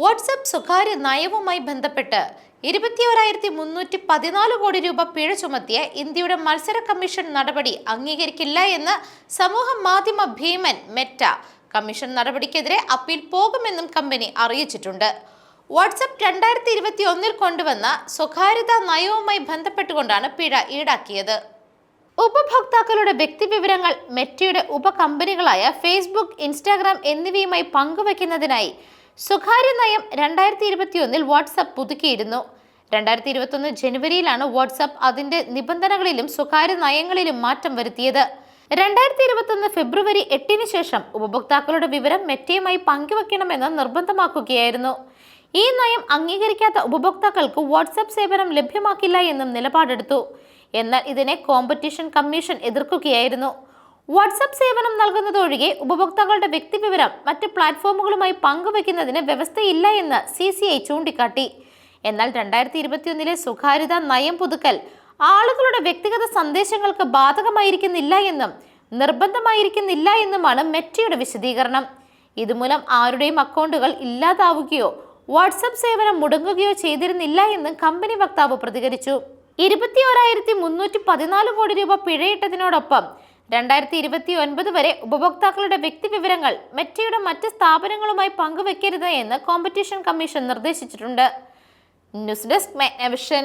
WhatsApp സ്വകാര്യ നയവുമായി ബന്ധപ്പെട്ട് ഇരുപത്തിയോരായിരത്തി മുന്നൂറ്റി പതിനാല് കോടി രൂപ പിഴ ചുമത്തിയ ഇന്ത്യയുടെ മത്സര കമ്മീഷൻ നടപടി അംഗീകരിക്കില്ല എന്ന് സമൂഹ മാധ്യമ ഭീമൻ മെറ്റ. കമ്മീഷൻ നടപടിക്കെതിരെ അപ്പീൽ പോകുമെന്നും കമ്പനി അറിയിച്ചിട്ടുണ്ട്. വാട്സപ്പ് രണ്ടായിരത്തി ഇരുപത്തി ഒന്നിൽ കൊണ്ടുവന്ന സ്വകാര്യതാ നയവുമായി ബന്ധപ്പെട്ടുകൊണ്ടാണ് പിഴ ഈടാക്കിയത്. ഉപഭോക്താക്കളുടെ വ്യക്തിവിവരങ്ങൾ മെറ്റയുടെ ഉപകമ്പനികളായ ഫേസ്ബുക്ക് ഇൻസ്റ്റാഗ്രാം എന്നിവയുമായി പങ്കുവയ്ക്കുന്നതിനായി സ്വകാര്യ നയം രണ്ടായിരത്തി ഇരുപത്തിയൊന്നിൽ വാട്സപ്പ് പുതുക്കിയിരുന്നു. രണ്ടായിരത്തി ഇരുപത്തൊന്ന് ജനുവരിയിലാണ് വാട്സപ്പ് അതിന്റെ നിബന്ധനകളിലും സ്വകാര്യ നയങ്ങളിലും മാറ്റം വരുത്തിയത്. രണ്ടായിരത്തി ഇരുപത്തൊന്ന് ഫെബ്രുവരി എട്ടിന് ശേഷം ഉപഭോക്താക്കളുടെ വിവരം മെറ്റയുമായി പങ്കുവെക്കണമെന്ന് നിർബന്ധമാക്കുകയായിരുന്നു. ഈ നയം അംഗീകരിക്കാത്ത ഉപഭോക്താക്കൾക്ക് വാട്സപ്പ് സേവനം ലഭ്യമാക്കില്ല എന്നും നിലപാടെടുത്തു. എന്നാൽ ഇതിനെ കോമ്പറ്റീഷൻ കമ്മീഷൻ എതിർക്കുകയായിരുന്നു. വാട്സപ്പ് സേവനം നൽകുന്നതൊഴികെ ഉപഭോക്താക്കളുടെ വ്യക്തിവിവരം മറ്റ് പ്ലാറ്റ്ഫോമുകളുമായി പങ്കുവെക്കുന്നതിന് വ്യവസ്ഥയില്ല എന്ന് സി സി ഐ ചൂണ്ടിക്കാട്ടി. എന്നാൽ രണ്ടായിരത്തി ഇരുപത്തിയൊന്നിലെ സ്വകാര്യത നയം പുതുക്കൽ ആളുകളുടെ വ്യക്തിഗത സന്ദേശങ്ങൾക്ക് ബാധകമായിരിക്കുന്നില്ല എന്നും നിർബന്ധമായിരിക്കുന്നില്ല എന്നുമാണ് മെറ്റയുടെ വിശദീകരണം. ഇതുമൂലം ആരുടെയും അക്കൗണ്ടുകൾ ഇല്ലാതാവുകയോ വാട്സപ്പ് സേവനം മുടങ്ങുകയോ ചെയ്തിരുന്നില്ല എന്നും കമ്പനി വക്താവ് പ്രതികരിച്ചു. ഇരുപത്തിയോരായിരത്തി മുന്നൂറ്റി പതിനാല് കോടി രൂപ പിഴയിട്ടതിനോടൊപ്പം രണ്ടായിരത്തി ഇരുപത്തി ഒൻപത് വരെ ഉപഭോക്താക്കളുടെ വ്യക്തിവിവരങ്ങൾ മെറ്റയുടെ മറ്റ് സ്ഥാപനങ്ങളുമായി പങ്കുവെക്കരുത് എന്ന് കോമ്പറ്റീഷൻ കമ്മീഷൻ നിർദ്ദേശിച്ചിട്ടുണ്ട്. News desk മെഗ്നവിഷൻ